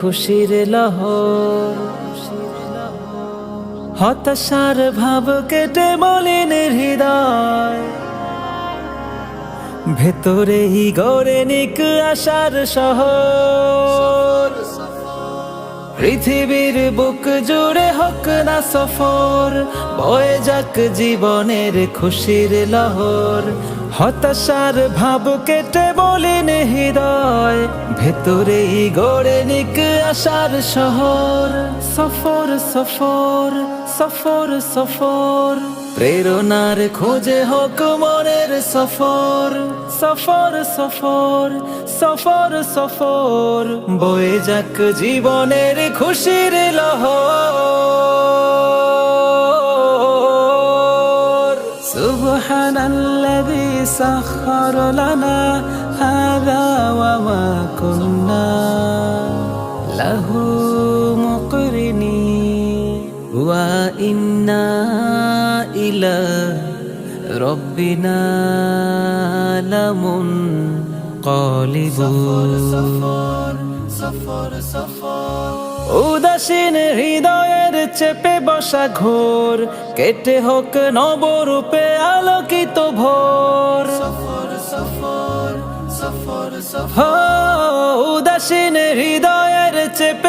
খুশির লহর হতাশার ভাব কেটে মলিন হৃদয়। ভেতরেই গড়ে নিক আশার শহর পৃথিবীর বুক জুড়ে হোক না সফর, বয়ে যাক জীবনের খুশির লহর। হতাশার ভাব কেটে বলেন হৃদয় ভেতরে গড়ে নিক আশার শহর। সফর সফর সফর সফর। প্রেরণার খোঁজে হোক মনের সফর। সফর সফর সফর সফর। বয়ে যাক জীবনের খুশির লহ সুবহানাল্লাযী সাখখার লানা হাযা ওয়া মা কুন্না। লাহু وإنا إلى ربنا لمنقلبون উদাসীন হৃদয়ের চেপে বসা ঘোর কেটে হোক নবরূপে আলোকিত ভোর হো, উদাসীন হৃদয়ের চেপে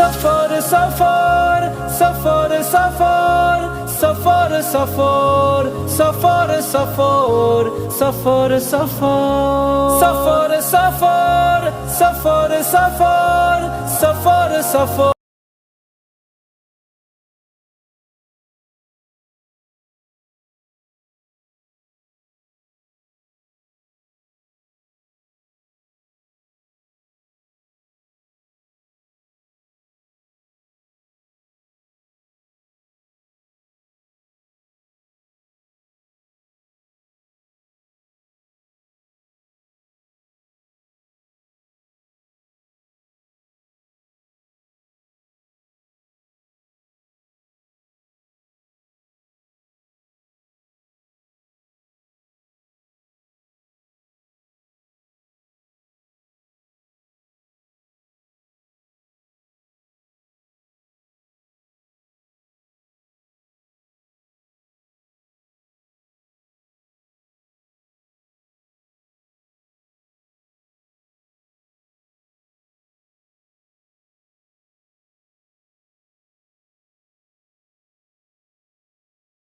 সফর সফর সফর সফর সফর সফর সফর সফর সফর সফর সফর সফর সফর সফর সফর সফর